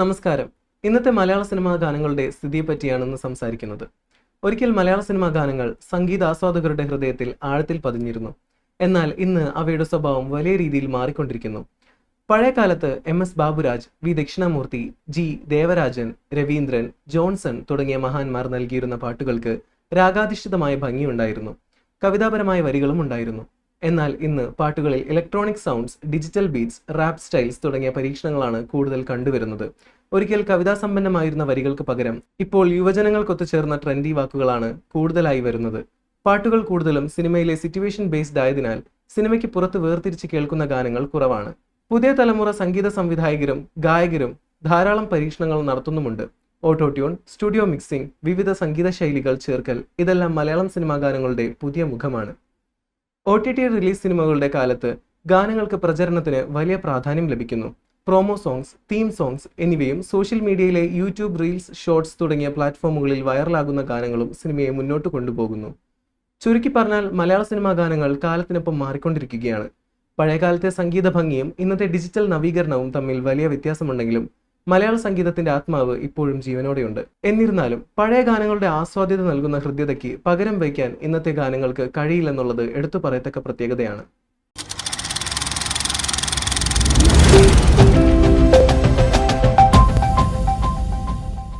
നമസ്കാരം. ഇന്നത്തെ മലയാള സിനിമാ ഗാനങ്ങളുടെ സ്ഥിതിയെ പറ്റിയാണ് ഇന്ന് സംസാരിക്കുന്നത്. ഒരിക്കൽ മലയാള സിനിമാ ഗാനങ്ങൾ സംഗീത ആസ്വാദകരുടെ ഹൃദയത്തിൽ ആഴത്തിൽ പതിഞ്ഞിരുന്നു. എന്നാൽ ഇന്ന് അവയുടെ സ്വഭാവം വലിയ രീതിയിൽ മാറിക്കൊണ്ടിരിക്കുന്നു. പഴയ കാലത്ത് M S Baburaj V Dakshinamoorthy G Devarajan Raveendran Johnson തുടങ്ങിയ മഹാന്മാർ നൽകിയിരുന്ന പാട്ടുകൾക്ക് രാഗാധിഷ്ഠിതമായ ഭംഗിയുണ്ടായിരുന്നു. കവിതാപരമായ വരികളും ഉണ്ടായിരുന്നു എന്നാൽ ഇന്ന് പാട്ടുകളിൽ electronic sounds digital beats rap styles തുടങ്ങിയ പരീക്ഷണങ്ങളാണ് കൂടുതൽ കണ്ടുവരുന്നത്. ഒരിക്കൽ കവിതാസമ്പന്നമായിരുന്ന വരികൾക്ക് പകരം ഇപ്പോൾ യുവജനങ്ങൾക്കൊത്തു ചേർന്ന ട്രെൻഡി വാക്കുകളാണ് കൂടുതലായി വരുന്നത്. പാട്ടുകൾ കൂടുതലും സിനിമയിലെ സിറ്റുവേഷൻ ബേസ്ഡ് ആയതിനാൽ സിനിമയ്ക്ക് പുറത്ത് വേർതിരിച്ച് കേൾക്കുന്ന ഗാനങ്ങൾ കുറവാണ്. പുതിയ തലമുറ സംഗീത സംവിധായകരും ഗായകരും ധാരാളം പരീക്ഷണങ്ങൾ നടത്തുന്നുമുണ്ട്. ഓട്ടോട്യൂൺ സ്റ്റുഡിയോ മിക്സിംഗ് വിവിധ സംഗീത ശൈലികൾ ചേർക്കൽ ഇതെല്ലാം മലയാളം സിനിമാ ഗാനങ്ങളുടെ പുതിയ മുഖമാണ്. ഒ ടി ടി റിലീസ് സിനിമകളുടെ കാലത്ത് ഗാനങ്ങൾക്ക് പ്രചരണത്തിന് വലിയ പ്രാധാന്യം ലഭിക്കുന്നു. പ്രോമോ സോങ്സ് തീം സോങ്സ് എന്നിവയും സോഷ്യൽ മീഡിയയിലെ യൂട്യൂബ് റീൽസ് ഷോർട്സ് തുടങ്ങിയ പ്ലാറ്റ്ഫോമുകളിൽ വൈറലാകുന്ന ഗാനങ്ങളും സിനിമയെ മുന്നോട്ട് കൊണ്ടുപോകുന്നു. ചുരുക്കി പറഞ്ഞാൽ മലയാള സിനിമാ ഗാനങ്ങൾ കാലത്തിനൊപ്പം മാറിക്കൊണ്ടിരിക്കുകയാണ്. പഴയകാലത്തെ സംഗീത ഭംഗിയും ഇന്നത്തെ ഡിജിറ്റൽ നവീകരണവും തമ്മിൽ വലിയ വ്യത്യാസമുണ്ടെങ്കിലും മലയാള സംഗീതത്തിന്റെ ആത്മാവ് ഇപ്പോഴും ജീവനോടെയുണ്ട്. എന്നിരുന്നാലും പഴയ ഗാനങ്ങളുടെ ആസ്വാദ്യത നൽകുന്ന ഹൃദ്യതയ്ക്ക് പകരം വയ്ക്കാൻ ഇന്നത്തെ ഗാനങ്ങൾക്ക് കഴിയില്ലെന്നുള്ളത് എടുത്തു പറയത്തക്ക പ്രത്യേകതയാണ്.